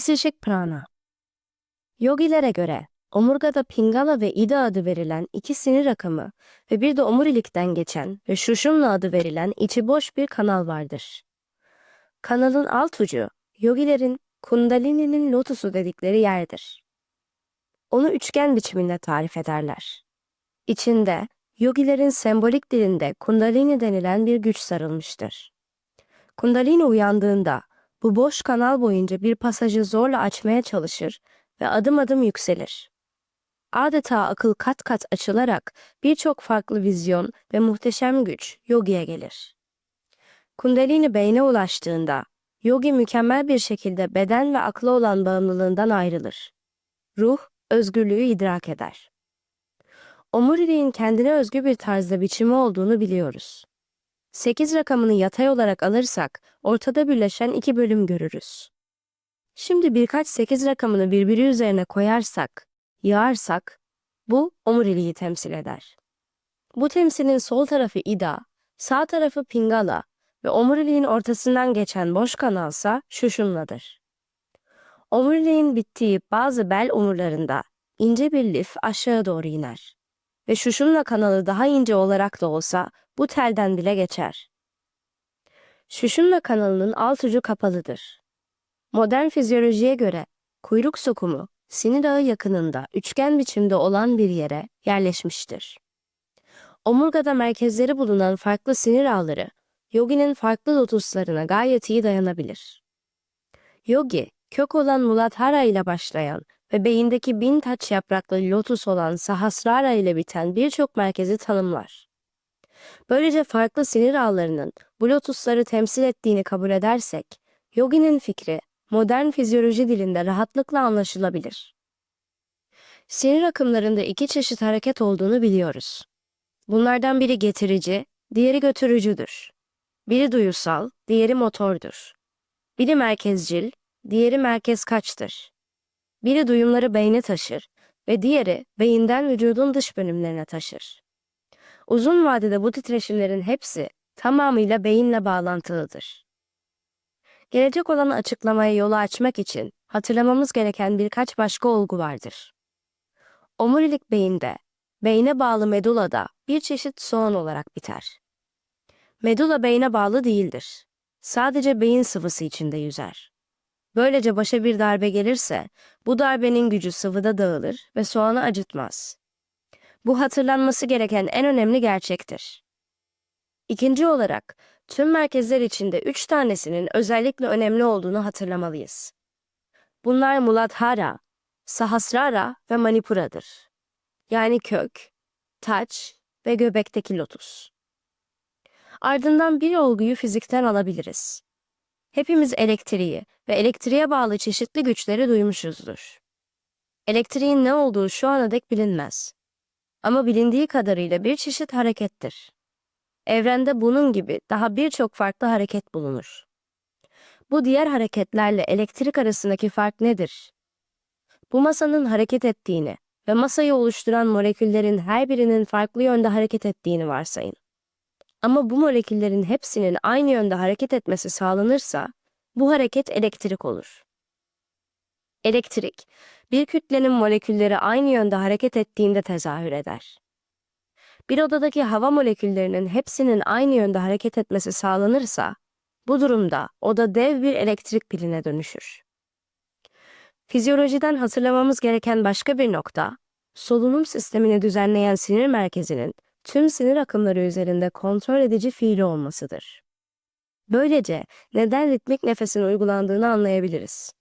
Psişik prana. Yogilere göre omurgada pingala ve ida adı verilen iki sinir akımı ve bir de omurilikten geçen ve şuşumla adı verilen içi boş bir kanal vardır. Kanalın alt ucu yogilerin kundalini'nin lotusu dedikleri yerdir. Onu üçgen biçiminde tarif ederler. İçinde yogilerin sembolik dilinde kundalini denilen bir güç sarılmıştır. Kundalini uyandığında bu boş kanal boyunca bir pasajı zorla açmaya çalışır ve adım adım yükselir. Adeta akıl kat kat açılarak birçok farklı vizyon ve muhteşem güç yogiye gelir. Kundalini beyne ulaştığında yogi mükemmel bir şekilde beden ve akla olan bağımlılığından ayrılır. Ruh özgürlüğü idrak eder. Omuriliğin kendine özgü bir tarzda biçimi olduğunu biliyoruz. 8 rakamını yatay olarak alırsak ortada birleşen iki bölüm görürüz. Şimdi birkaç 8 rakamını birbiri üzerine koyarsak, yığarsak bu omuriliği temsil eder. Bu temsilin sol tarafı ida, sağ tarafı pingala ve omuriliğin ortasından geçen boş kanalsa şuşunladır. Omuriliğin bittiği bazı bel omurlarında ince bir lif aşağı doğru iner ve şuşunla kanalı daha ince olarak da olsa bu telden bile geçer. Şuşunla kanalının alt ucu kapalıdır. Modern fizyolojiye göre kuyruk sokumu sinir ağı yakınında üçgen biçimde olan bir yere yerleşmiştir. Omurgada merkezleri bulunan farklı sinir ağları yoginin farklı lotuslarına gayet iyi dayanabilir. Yogi, kök olan Muladhara ile başlayan ve beyindeki bin taç yapraklı lotus olan Sahasrara ile biten birçok merkezi tanımlar. Böylece farklı sinir ağlarının bu lotusları temsil ettiğini kabul edersek, yoginin fikri modern fizyoloji dilinde rahatlıkla anlaşılabilir. Sinir akımlarında iki çeşit hareket olduğunu biliyoruz. Bunlardan biri getirici, diğeri götürücüdür. Biri duyusal, diğeri motordur. Biri merkezcil, diğeri merkez kaçtır. Biri duyumları beyne taşır ve diğeri beyinden vücudun dış bölümlerine taşır. Uzun vadede bu titreşimlerin hepsi tamamıyla beyinle bağlantılıdır. Gelecek olan açıklamaya yolu açmak için hatırlamamız gereken birkaç başka olgu vardır. Omurilik beyinde, beyne bağlı medulada bir çeşit soğan olarak biter. Medula beyne bağlı değildir. Sadece beyin sıvısı içinde yüzer. Böylece başa bir darbe gelirse bu darbenin gücü sıvıda dağılır ve soğanı acıtmaz. Bu hatırlanması gereken en önemli gerçektir. İkinci olarak tüm merkezler içinde üç tanesinin özellikle önemli olduğunu hatırlamalıyız. Bunlar Muladhara, Sahasrara ve Manipura'dır. Yani kök, taç ve göbekteki lotus. Ardından bir olguyu fizikten alabiliriz. Hepimiz elektriği ve elektriğe bağlı çeşitli güçleri duymuşuzdur. Elektriğin ne olduğu şu ana dek bilinmez. Ama bilindiği kadarıyla bir çeşit harekettir. Evrende bunun gibi daha birçok farklı hareket bulunur. Bu diğer hareketlerle elektrik arasındaki fark nedir? Bu masanın hareket ettiğini ve masayı oluşturan moleküllerin her birinin farklı yönde hareket ettiğini varsayın. Ama bu moleküllerin hepsinin aynı yönde hareket etmesi sağlanırsa bu hareket elektrik olur. Elektrik, bir kütlenin molekülleri aynı yönde hareket ettiğinde tezahür eder. Bir odadaki hava moleküllerinin hepsinin aynı yönde hareket etmesi sağlanırsa, bu durumda oda dev bir elektrik piline dönüşür. Fizyolojiden hatırlamamız gereken başka bir nokta, solunum sistemini düzenleyen sinir merkezinin tüm sinir akımları üzerinde kontrol edici fiili olmasıdır. Böylece neden ritmik nefesin uygulandığını anlayabiliriz.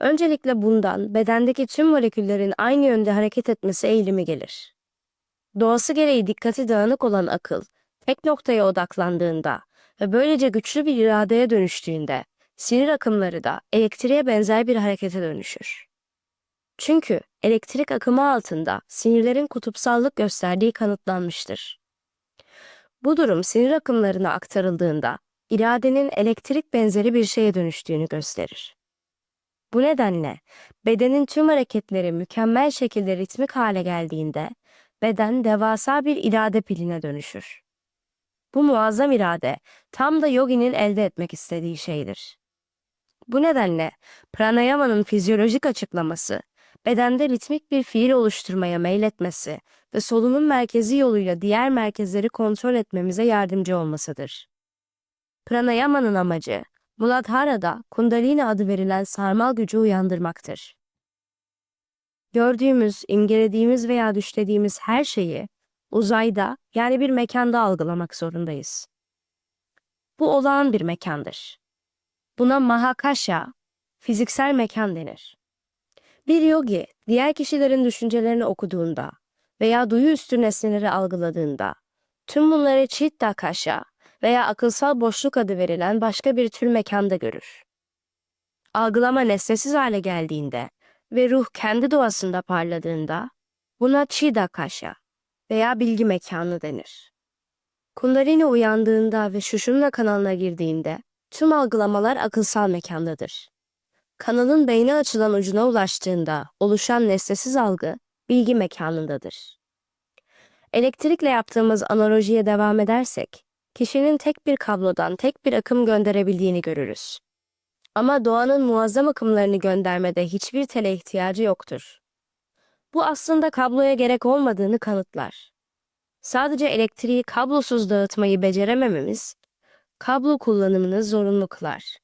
Öncelikle bundan bedendeki tüm moleküllerin aynı yönde hareket etmesi eğilimi gelir. Doğası gereği dikkati dağınık olan akıl, tek noktaya odaklandığında ve böylece güçlü bir iradeye dönüştüğünde sinir akımları da elektriğe benzer bir harekete dönüşür. Çünkü elektrik akımı altında sinirlerin kutupsallık gösterdiği kanıtlanmıştır. Bu durum sinir akımlarına aktarıldığında iradenin elektrik benzeri bir şeye dönüştüğünü gösterir. Bu nedenle bedenin tüm hareketleri mükemmel şekilde ritmik hale geldiğinde beden devasa bir irade piline dönüşür. Bu muazzam irade tam da yoginin elde etmek istediği şeydir. Bu nedenle pranayama'nın fizyolojik açıklaması, bedende ritmik bir fiil oluşturmaya meyletmesi ve solunum merkezi yoluyla diğer merkezleri kontrol etmemize yardımcı olmasıdır. Pranayama'nın amacı, Muladhara'da Kundalini adı verilen sarmal gücü uyandırmaktır. Gördüğümüz, imgelediğimiz veya düşlediğimiz her şeyi uzayda yani bir mekanda algılamak zorundayız. Bu olağan bir mekandır. Buna Mahakasha, fiziksel mekan denir. Bir yogi, diğer kişilerin düşüncelerini okuduğunda veya duyu üstü nesneleri algıladığında, tüm bunları Chitta-kasha veya akılsal boşluk adı verilen başka bir tür mekanda görür. Algılama nesnesiz hale geldiğinde ve ruh kendi doğasında parladığında, buna Chidakasha veya bilgi mekanı denir. Kundalini uyandığında ve Şuşumna kanalına girdiğinde tüm algılamalar akılsal mekandadır. Kanalın beyne açılan ucuna ulaştığında oluşan nesnesiz algı bilgi mekanındadır. Elektrikle yaptığımız analojiye devam edersek, kişinin tek bir kablodan tek bir akım gönderebildiğini görürüz. Ama doğanın muazzam akımlarını göndermede hiçbir tele ihtiyacı yoktur. Bu aslında kabloya gerek olmadığını kanıtlar. Sadece elektriği kablosuz dağıtmayı beceremememiz, kablo kullanımını zorunlu kılar.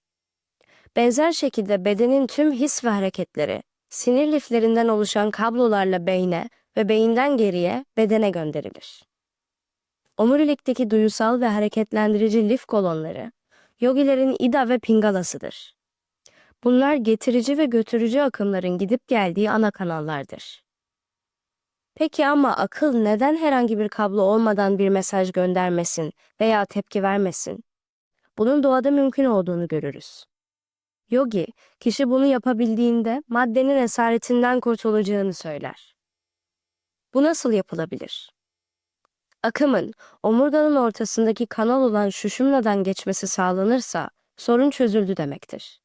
Benzer şekilde bedenin tüm his ve hareketleri, sinir liflerinden oluşan kablolarla beyne ve beyinden geriye bedene gönderilir. Omurilikteki duyusal ve hareketlendirici lif kolonları, yogilerin ida ve pingalasıdır. Bunlar getirici ve götürücü akımların gidip geldiği ana kanallardır. Peki ama akıl neden herhangi bir kablo olmadan bir mesaj göndermesin veya tepki vermesin? Bunun doğada mümkün olduğunu görürüz. Yogi, kişi bunu yapabildiğinde maddenin esaretinden kurtulacağını söyler. Bu nasıl yapılabilir? Akımın omurganın ortasındaki kanal olan şuşumnadan geçmesi sağlanırsa sorun çözüldü demektir.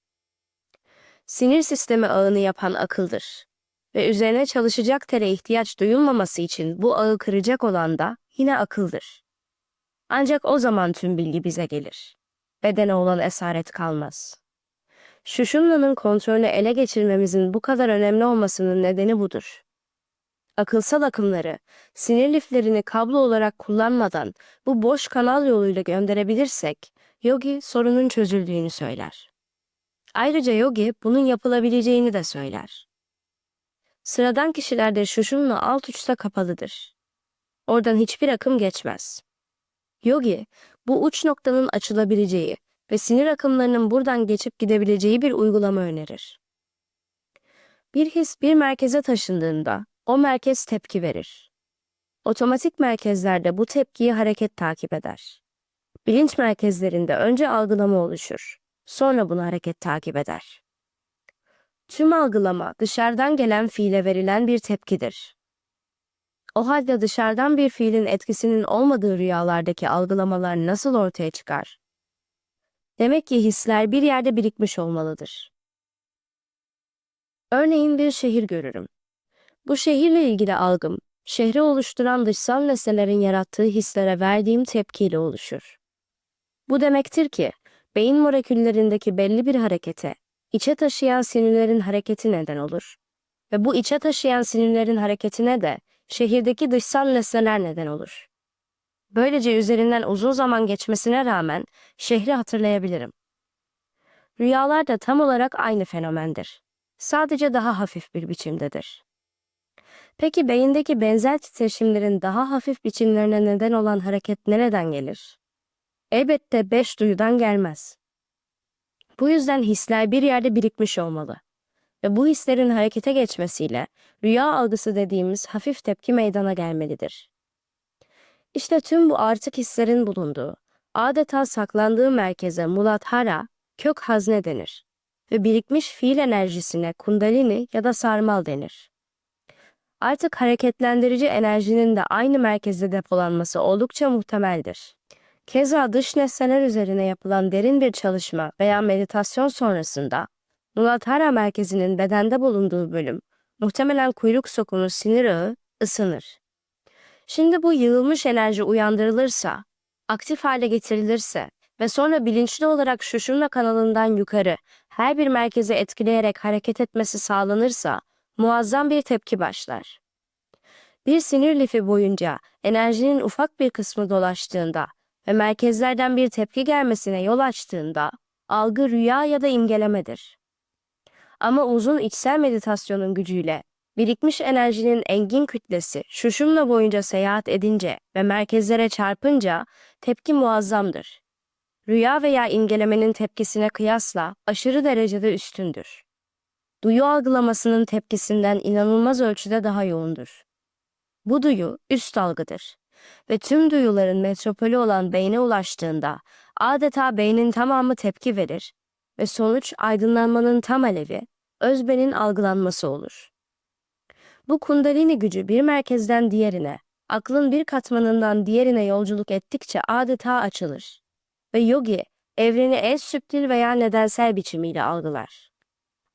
Sinir sistemi ağını yapan akıldır ve üzerine çalışacak tere ihtiyaç duyulmaması için bu ağı kıracak olan da yine akıldır. Ancak o zaman tüm bilgi bize gelir. Bedene olan esaret kalmaz. Şuşumna'nın kontrolünü ele geçirmemizin bu kadar önemli olmasının nedeni budur. Akılsal akımları, sinir liflerini kablo olarak kullanmadan bu boş kanal yoluyla gönderebilirsek, yogi sorunun çözüldüğünü söyler. Ayrıca yogi bunun yapılabileceğini de söyler. Sıradan kişilerde şuşumla alt uçta kapalıdır. Oradan hiçbir akım geçmez. Yogi, bu uç noktanın açılabileceği ve sinir akımlarının buradan geçip gidebileceği bir uygulama önerir. Bir his bir merkeze taşındığında o merkez tepki verir. Otomatik merkezlerde bu tepkiyi hareket takip eder. Bilinç merkezlerinde önce algılama oluşur. Sonra bunu hareket takip eder. Tüm algılama dışarıdan gelen fiile verilen bir tepkidir. O halde dışarıdan bir fiilin etkisinin olmadığı rüyalardaki algılamalar nasıl ortaya çıkar? Demek ki hisler bir yerde birikmiş olmalıdır. Örneğin bir şehir görürüm. Bu şehirle ilgili algım, şehri oluşturan dışsal nesnelerin yarattığı hislere verdiğim tepkiyle oluşur. Bu demektir ki, beyin moleküllerindeki belli bir harekete, içe taşıyan sinirlerin hareketi neden olur. Ve bu içe taşıyan sinirlerin hareketine de şehirdeki dışsal nesneler neden olur. Böylece üzerinden uzun zaman geçmesine rağmen şehri hatırlayabilirim. Rüyalar da tam olarak aynı fenomendir. Sadece daha hafif bir biçimdedir. Peki beyindeki benzer titreşimlerin daha hafif biçimlerine neden olan hareket nereden gelir? Elbette beş duyudan gelmez. Bu yüzden hisler bir yerde birikmiş olmalı. Ve bu hislerin harekete geçmesiyle rüya algısı dediğimiz hafif tepki meydana gelmelidir. İşte tüm bu artık hislerin bulunduğu, adeta saklandığı merkeze Muladhara, kök hazne denir ve birikmiş fiil enerjisine kundalini ya da sarmal denir. Artık hareketlendirici enerjinin de aynı merkezde depolanması oldukça muhtemeldir. Keza dış nesneler üzerine yapılan derin bir çalışma veya meditasyon sonrasında Muladhara merkezinin bedende bulunduğu bölüm, muhtemelen kuyruk sokunu sinir ağı, ısınır. Şimdi bu yığılmış enerji uyandırılırsa, aktif hale getirilirse ve sonra bilinçli olarak şuşurma kanalından yukarı her bir merkezi etkileyerek hareket etmesi sağlanırsa muazzam bir tepki başlar. Bir sinir lifi boyunca enerjinin ufak bir kısmı dolaştığında ve merkezlerden bir tepki gelmesine yol açtığında algı rüya ya da imgelemedir. Ama uzun içsel meditasyonun gücüyle birikmiş enerjinin engin kütlesi şuşumla boyunca seyahat edince ve merkezlere çarpınca tepki muazzamdır. Rüya veya imgelemenin tepkisine kıyasla aşırı derecede üstündür. Duyu algılamasının tepkisinden inanılmaz ölçüde daha yoğundur. Bu duyu üst algıdır ve tüm duyuların metropolü olan beyne ulaştığında adeta beynin tamamı tepki verir ve sonuç aydınlanmanın tam alevi, özbenin algılanması olur. Bu kundalini gücü bir merkezden diğerine, aklın bir katmanından diğerine yolculuk ettikçe adeta açılır ve yogi evreni en süptil veya nedensel biçimiyle algılar.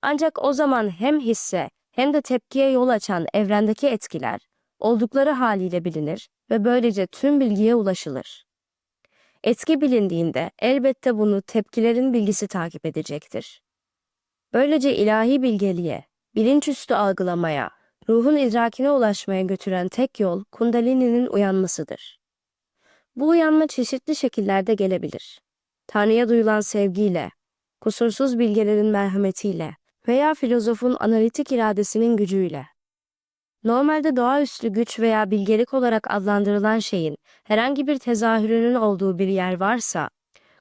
Ancak o zaman hem hisse hem de tepkiye yol açan evrendeki etkiler oldukları haliyle bilinir ve böylece tüm bilgiye ulaşılır. Etki bilindiğinde elbette bunu tepkilerin bilgisi takip edecektir. Böylece ilahi bilgeliğe, bilinçüstü algılamaya, ruhun idrakine ulaşmaya götüren tek yol kundalini'nin uyanmasıdır. Bu uyanma çeşitli şekillerde gelebilir. Tanrı'ya duyulan sevgiyle, kusursuz bilgelerin merhametiyle veya filozofun analitik iradesinin gücüyle. Normalde doğaüstü güç veya bilgelik olarak adlandırılan şeyin herhangi bir tezahürünün olduğu bir yer varsa,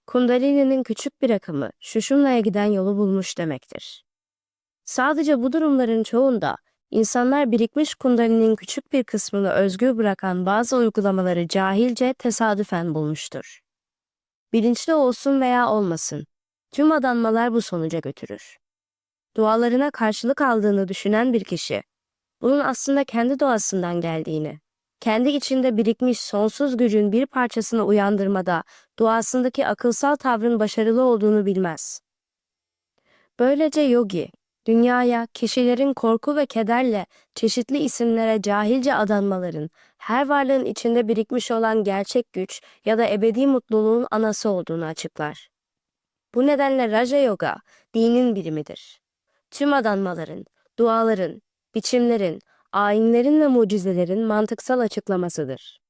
Kundalini'nin küçük bir akımı Şuşumla'ya giden yolu bulmuş demektir. Sadece bu durumların çoğunda insanlar birikmiş Kundalini'nin küçük bir kısmını özgür bırakan bazı uygulamaları cahilce tesadüfen bulmuştur. Bilinçli olsun veya olmasın, tüm adanmalar bu sonuca götürür. Dualarına karşılık aldığını düşünen bir kişi, bunun aslında kendi doğasından geldiğini, kendi içinde birikmiş sonsuz gücün bir parçasını uyandırmada duasındaki akılsal tavrın başarılı olduğunu bilmez. Böylece yogi, dünyaya, kişilerin korku ve kederle çeşitli isimlere cahilce adanmaların, her varlığın içinde birikmiş olan gerçek güç ya da ebedi mutluluğun anası olduğunu açıklar. Bu nedenle Raja Yoga, dinin birimidir. Tüm adanmaların, duaların, biçimlerin, ayinlerin ve mucizelerin mantıksal açıklamasıdır.